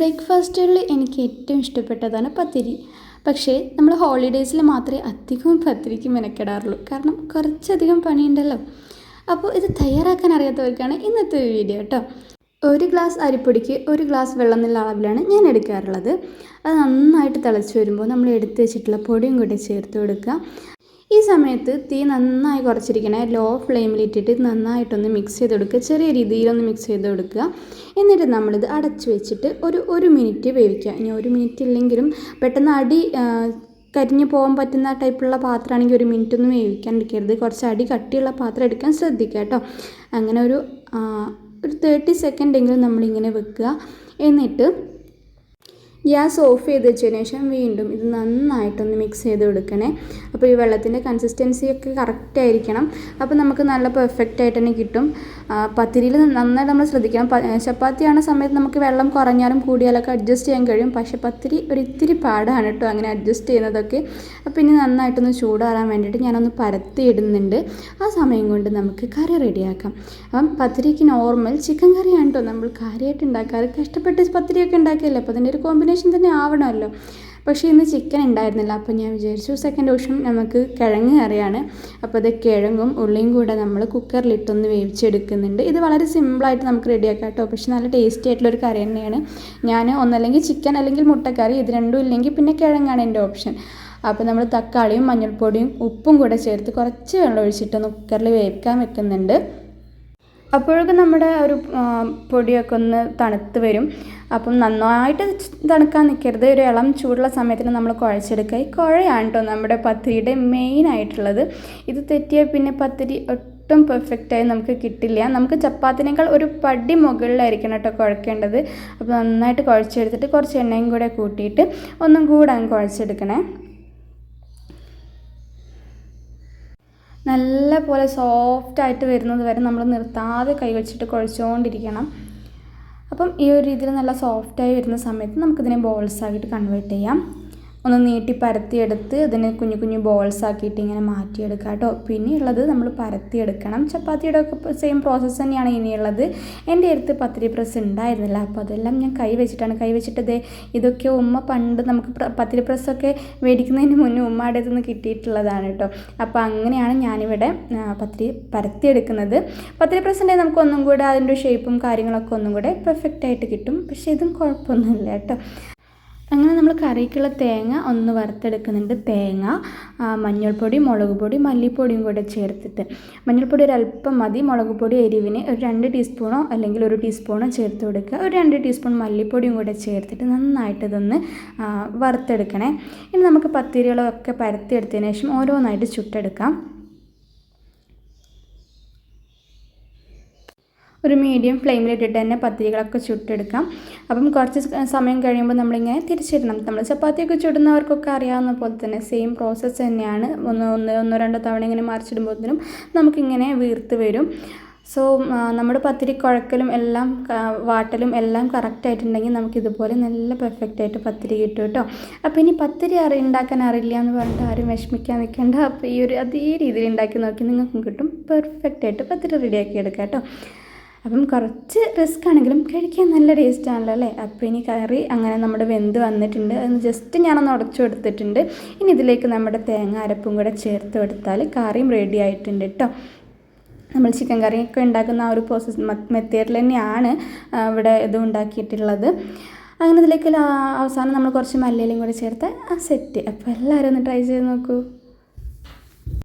ബ്രേക്ക്ഫാസ്റ്റുകളിൽ എനിക്ക് ഏറ്റവും ഇഷ്ടപ്പെട്ടതാണ് പത്തിരി. പക്ഷേ നമ്മൾ ഹോളിഡേയ്സിൽ മാത്രമേ അധികവും പത്തിരിക്ക് മെനക്കെടാറുള്ളൂ. കാരണം കുറച്ചധികം പണിയുണ്ടല്ലോ. അപ്പോൾ ഇത് തയ്യാറാക്കാൻ അറിയാത്തവർക്കാണ് ഇന്നത്തെ വീഡിയോ കേട്ടോ. ഒരു ഗ്ലാസ് അരിപ്പൊടിക്ക് ഒരു ഗ്ലാസ് വെള്ളം എന്നുള്ള അളവിലാണ് ഞാൻ എടുക്കാറുള്ളത്. അത് നന്നായിട്ട് തിളച്ച് വരുമ്പോൾ നമ്മൾ എടുത്ത് വെച്ചിട്ടുള്ള പൊടിയും കൂടി ചേർത്ത് കൊടുക്കുക. ഈ സമയത്ത് തീ നന്നായി കുറച്ചിരിക്കണേ ലോ ഫ്ലെയിമിലിട്ടിട്ട് നന്നായിട്ടൊന്ന് മിക്സ് ചെയ്ത് കൊടുക്കുക ചെറിയ രീതിയിലൊന്ന് മിക്സ് ചെയ്ത് കൊടുക്കുക എന്നിട്ട് നമ്മളിത് അടച്ചു വെച്ചിട്ട് ഒരു ഒരു മിനിറ്റ് വേവിക്കുക. ഇനി ഒരു മിനിറ്റ് ഇല്ലെങ്കിലും പെട്ടെന്ന് അടി കരിഞ്ഞു പോകാൻ പറ്റുന്ന ടൈപ്പുള്ള പാത്രമാണെങ്കിൽ ഒരു മിനിറ്റ് ഒന്നും വേവിക്കാണ്ടിരിക്കരുത്. കുറച്ച് അടി കട്ടിയുള്ള പാത്രം എടുക്കാൻ ശ്രദ്ധിക്കുക കേട്ടോ. അങ്ങനെ ഒരു ഒരു തേർട്ടി സെക്കൻഡെങ്കിലും നമ്മളിങ്ങനെ വെക്കുക. എന്നിട്ട് ഗ്യാസ് ഓഫ് ചെയ്ത് വെച്ചതിന് ശേഷം വീണ്ടും ഇത് നന്നായിട്ടൊന്ന് മിക്സ് ചെയ്ത് കൊടുക്കണേ അപ്പോൾ ഈ വെള്ളത്തിന്റെ കൺസിസ്റ്റൻസി ഒക്കെ കറക്റ്റ് ആയിരിക്കണം. അപ്പോൾ നമുക്ക് നല്ല പെർഫെക്റ്റ് ആയിട്ട് തന്നെ കിട്ടും. പത്തിരിയിൽ നന്നായിട്ട് നമ്മൾ ശ്രദ്ധിക്കണം. ചപ്പാത്തി ആണ് സമയത്ത് നമുക്ക് വെള്ളം കുറഞ്ഞാലും കൂടിയാലൊക്കെ അഡ്ജസ്റ്റ് ചെയ്യാൻ കഴിയും. പക്ഷേ പത്തിരി ഒരു ഇത്തിരി പാടാണ് കേട്ടോ അങ്ങനെ അഡ്ജസ്റ്റ് ചെയ്യുന്നതൊക്കെ. അപ്പോൾ ഇനി നന്നായിട്ടൊന്ന് ചൂടാറാൻ വേണ്ടിയിട്ട് ഞാനൊന്ന് പരത്തി ഇടുന്നുണ്ട് ആ സമയം കൊണ്ട് നമുക്ക് കറി റെഡിയാക്കാം. അപ്പം പത്തിരിക്ക് നോർമൽ ചിക്കൻ കറിയാണ് കേട്ടോ. നമ്മൾ കാര്യമായിട്ട് ഉണ്ടാക്കാറ്. കഷ്ടപ്പെട്ട് പത്തിരിയൊക്കെ ഉണ്ടാക്കിയല്ലേ? അപ്പോൾ അതിന്റെ ഒരു കോമ്പിനേഷൻ തന്നെ ആവണമല്ലോ. പക്ഷേ ഇന്ന് ചിക്കൻ ഉണ്ടായിരുന്നില്ല അപ്പോൾ ഞാൻ വിചാരിച്ചു സെക്കൻഡ് ഓപ്ഷൻ നമുക്ക് കിഴങ്ങ് കറിയാണ്. അപ്പോൾ അത് കിഴങ്ങും ഉള്ളിയും കൂടെ നമ്മൾ കുക്കറിലിട്ടൊന്ന് വേവിച്ചെടുക്കുന്നുണ്ട്. ഇത് വളരെ സിമ്പിളായിട്ട് നമുക്ക് റെഡിയാക്കാം കേട്ടോ. പക്ഷേ നല്ല ടേസ്റ്റി ആയിട്ടുള്ള ഒരു കറി തന്നെയാണ്. ഞാൻ ഒന്നല്ലെങ്കിൽ ചിക്കൻ അല്ലെങ്കിൽ മുട്ടക്കറി ഇത് രണ്ടും ഇല്ലെങ്കിൽ പിന്നെ കിഴങ്ങാണ് എന്റെ ഓപ്ഷൻ അപ്പോൾ നമ്മൾ തക്കാളിയും മഞ്ഞൾപ്പൊടിയും ഉപ്പും കൂടെ ചേർത്ത് കുറച്ച് വെള്ളം ഒഴിച്ചിട്ടൊന്ന് കുക്കറിൽ വേവിക്കാൻ വെക്കുന്നുണ്ട്. അപ്പോഴൊക്കെ നമ്മുടെ ഒരു പൊടിയൊക്കെ ഒന്ന് തണുത്ത് വരും. അപ്പം നന്നായിട്ട് തണുക്കാൻ നിൽക്കരുത് ഒരു ഇളം ചൂടുള്ള സമയത്തിന് നമ്മൾ കുഴച്ചെടുക്കുക. ഈ കുഴയാണ് കേട്ടോ നമ്മുടെ പത്തിരിയുടെ മെയിൻ ആയിട്ടുള്ളത്. ഇത് തെറ്റിയാൽ പിന്നെ പത്തിരി ഒട്ടും പെർഫെക്റ്റായി നമുക്ക് കിട്ടില്ല. നമുക്ക് ചപ്പാത്തിനേക്കാൾ ഒരു പടി മുകളിലായിരിക്കണം കേട്ടോ കുഴക്കേണ്ടത്. അപ്പോൾ നന്നായിട്ട് കുഴച്ചെടുത്തിട്ട് കുറച്ച് എണ്ണയും കൂടെ കൂട്ടിയിട്ട് ഒന്നും കൂടെ അങ്ങ് കുഴച്ചെടുക്കണേ. നല്ല പോലെ സോഫ്റ്റ് ആയിട്ട് വരുന്നത് വരെ നമ്മൾ നിർത്താതെ കൈവച്ചിട്ട് കുഴച്ചുകൊണ്ടിരിക്കണം അപ്പം ഈ ഒരു രീതിയിൽ നല്ല സോഫ്റ്റായി വരുന്ന സമയത്ത് നമുക്കിതിനെ ബോൾസ് ആക്കിയിട്ട് കൺവേർട്ട് ചെയ്യാം. ഒന്ന് നീട്ടി പരത്തിയെടുത്ത് ഇതിനെ കുഞ്ഞു കുഞ്ഞു ബോൾസ് ആക്കിയിട്ട് ഇങ്ങനെ മാറ്റിയെടുക്കുക കേട്ടോ. പിന്നെ ഉള്ളത് നമ്മൾ പരത്തിയെടുക്കണം. ചപ്പാത്തിയുടെ ഒക്കെ സെയിം പ്രോസസ്സ് തന്നെയാണ് ഇനിയുള്ളത്. എന്റെ അടുത്ത് പത്തിരി പ്രസ് ഉണ്ടായിരുന്നില്ല. അപ്പോൾ അതെല്ലാം ഞാൻ കൈ വെച്ചിട്ടാണ്. കൈ വെച്ചിട്ട് ദേ ഇതൊക്കെ ഉമ്മ പണ്ട് നമുക്ക് പത്തിരി പ്രസ്സൊക്കെ മേടിക്കുന്നതിന് മുന്നേ ഉമ്മയുടെ നിന്ന് കിട്ടിയിട്ടുള്ളതാണ് കേട്ടോ. അപ്പോൾ അങ്ങനെയാണ് ഞാനിവിടെ പത്തിരി പരത്തിയെടുക്കുന്നത്. പത്തിരി പ്രസ്സിന്റെ നമുക്ക് ഒന്നും കൂടെ അതിന്റെ ഷേപ്പും കാര്യങ്ങളൊക്കെ ഒന്നും കൂടെ പെർഫെക്റ്റ് ആയിട്ട് കിട്ടും. പക്ഷേ ഇതും കുഴപ്പമൊന്നുമില്ല കേട്ടോ. അങ്ങനെ നമ്മൾ കറിക്കുള്ള തേങ്ങ ഒന്ന് വറുത്തെടുക്കുന്നുണ്ട്. തേങ്ങ മഞ്ഞൾപ്പൊടി മുളക് പൊടി മല്ലിപ്പൊടിയും കൂടെ ചേർത്തിട്ട്. മഞ്ഞൾപ്പൊടി ഒരു അല്പം മതി. മുളക് പൊടി എരിവിന് ഒരു രണ്ട് ടീസ്പൂണോ അല്ലെങ്കിൽ ഒരു ടീസ്പൂണോ ചേർത്ത് കൊടുക്കുക. ഒരു രണ്ട് ടീസ്പൂൺ മല്ലിപ്പൊടിയും കൂടെ ചേർത്തിട്ട് നന്നായിട്ട് ഇതൊന്ന് വറുത്തെടുക്കണേ. ഇനി നമുക്ക് പത്തിരികളൊക്കെ പരത്തിയെടുത്തതിന് ശേഷം ഓരോന്നായിട്ട് ചുട്ടെടുക്കാം. ഒരു മീഡിയം ഫ്ലെയിമിലിട്ടിട്ട് തന്നെ പത്തിരികളൊക്കെ ചുട്ടെടുക്കാം. അപ്പം കുറച്ച് സമയം കഴിയുമ്പോൾ നമ്മളിങ്ങനെ തിരിച്ചിടണം. നമ്മൾ ചപ്പാത്തിയൊക്കെ ചുടുന്നവർക്കൊക്കെ അറിയാവുന്ന പോലെ തന്നെ സെയിം പ്രോസസ്സ് തന്നെയാണ്. ഒന്ന് ഒന്ന് ഒന്നോ രണ്ടോ തവണ ഇങ്ങനെ മറിച്ചിടുമ്പോഴത്തേനും നമുക്കിങ്ങനെ വീർത്ത് വരും. സോ നമ്മുടെ പത്തിരി കുഴക്കലും എല്ലാം വാട്ടലും എല്ലാം കറക്റ്റ് ആയിട്ടുണ്ടെങ്കിൽ നമുക്ക് ഇതുപോലെ നല്ല പെർഫെക്റ്റ് ആയിട്ട് പത്തിരി കിട്ടും കേട്ടോ. അപ്പോൾ ഇനി പത്തിരി അറി ഉണ്ടാക്കാൻ അറിയില്ല എന്ന് പറഞ്ഞിട്ട് ആരും വിഷമിക്കാൻ നിൽക്കേണ്ട. അപ്പോൾ ഈ ഒരു അതേ രീതിയിൽ ഉണ്ടാക്കി നോക്കി നിങ്ങൾക്കും കിട്ടും. പെർഫെക്റ്റ് ആയിട്ട് പത്തിരി റെഡിയാക്കി എടുക്കാം കേട്ടോ. അപ്പം കുറച്ച് റിസ്ക് ആണെങ്കിലും കഴിക്കാൻ നല്ല ടേസ്റ്റ് ആണല്ലോ അല്ലേ? അപ്പോൾ ഇനി കറി അങ്ങനെ നമ്മുടെ വെന്ത് വന്നിട്ടുണ്ട്. അത് ജസ്റ്റ് ഞാനൊന്ന് ഉടച്ചു കൊടുത്തിട്ടുണ്ട്. ഇനി ഇതിലേക്ക് നമ്മുടെ തേങ്ങ അരപ്പും കൂടെ ചേർത്ത് കൊടുത്താൽ കറിയും റെഡി ആയിട്ടുണ്ട് കേട്ടോ നമ്മൾ ചിക്കൻ കറിയൊക്കെ ഉണ്ടാക്കുന്ന ആ ഒരു പ്രോസസ്സ് മെത്തേഡിൽ തന്നെയാണ് ഇവിടെ ഇത് ഉണ്ടാക്കിയിട്ടുള്ളത്. അങ്ങനെ ഇതിലേക്ക് അവസാനം നമ്മൾ കുറച്ച് മല്ലിയിലും കൂടെ ചേർത്ത് സെറ്റ് അപ്പോൾ എല്ലാവരും ഒന്ന് ട്രൈ ചെയ്ത് നോക്കൂ.